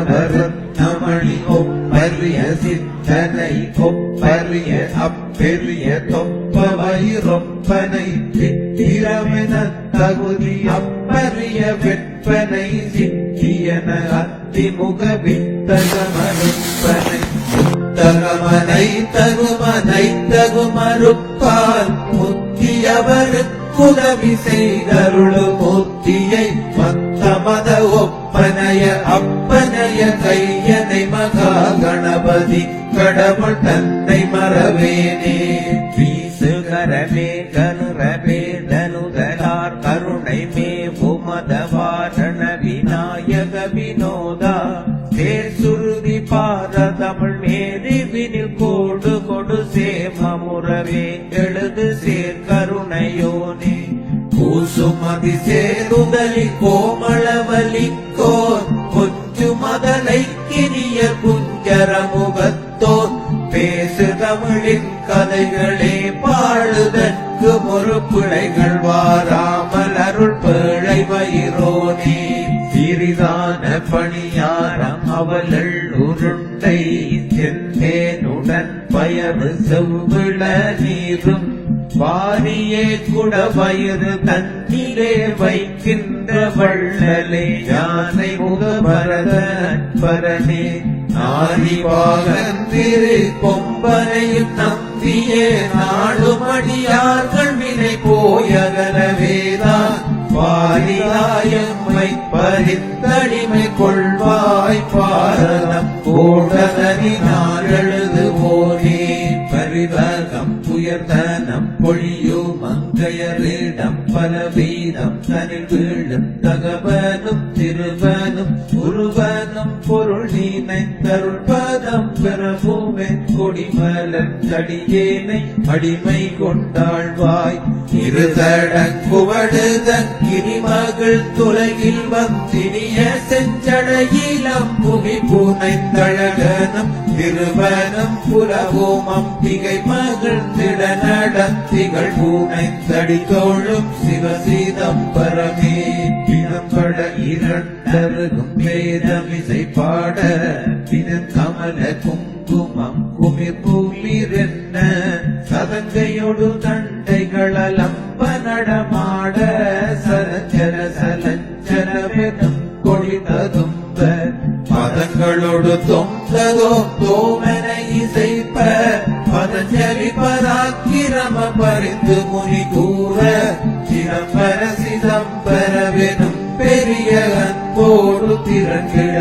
ஒத்தனவருத்தமணி ஒப்பரிய சித்தனை ஒப்பரிய அப்பெரிய தொப்ப வயிறொப்பனை சித்திரமென தகுதி அப்பரிய வெப்பனை சித்தியன அத்திமுக வித்தகமருப்பனை. முத்தகமனை தகுமனை தகுமறுப்பால் முத்தியவருக்குதவி செய்தருளு கணபதி கடவுள் தன்னை மறவேனே வீசுகரமே கனுரவே தனுதலார் கருணை மே உமதவாரண விநாயக வினோதா. தேர் சுருதி பார தமிழ் மேரி வினில் கோடு கொடு சேமமுறவே எழுது சேர் கருணையோனே. கூசுமதி சேருதலி கோமளவலிக்கோர் கொஞ்சு மதலை கிரிய குஞ்சர முகத்தோர் பேசு தமிழின் கதைகளே பாடுதற்கு ஒரு பிழைகள் வாராமல் அருள் பிழை வயிறோனே. சிறிதான பணியாரம் அவளள் உருண்டை செந்தேனுடன் பயறு செவ்விள நீரும் வாரியே குட வயிறு தன்னிலே வைக்கின்ற வள்ளலே. யானை முகபரத பரனே ஆதிவாகந்திரு கொம்பனையும் நம்பியே நாடுமடியார்கள் வினை போயகலவேதான். பாரியாயம்மை பரித்தடிமை கொள்ள புயர்தனம் பொழியோ மங்கையரிடம் பல வீதம் தனில் வீழும் தகவனும் திருவனும் உருவனும் பொருள் நீனைந்தருள் பதம் பெறவுமே கொடிமலர் தடியேனை அடிமை கொண்டாழ்வாய். இருதடங்குவடுத கிரிமகள் துலகில் வந்தினிய செஞ்சடையிலம் புவி புனைந்தழகனம் திருவனம் புலவோம் அம்பிகை மகள் திட நடத்திகள் பூனைந்தடி தோழும் சிவசீதம் பரமே. பிணம்பட இரண்டருகும் வேதமிசை பாட. பிணம் கமல குங்குமம் குமிர் பூமிரென்ன சதங்கையொடு தண்டைகளலம்ப நடமாட. சரஞ்சர சலஞ்சரவெனும் கொடிததும்ப பதங்களோடு தொந்ததோ தோமன இசைப்ப. பதஞ்சலி பராக்கிரம பரிந்து முனி கூற சிதம்பர சிதம்பரவெனும் பெரிய அன்போடு திறங்கிட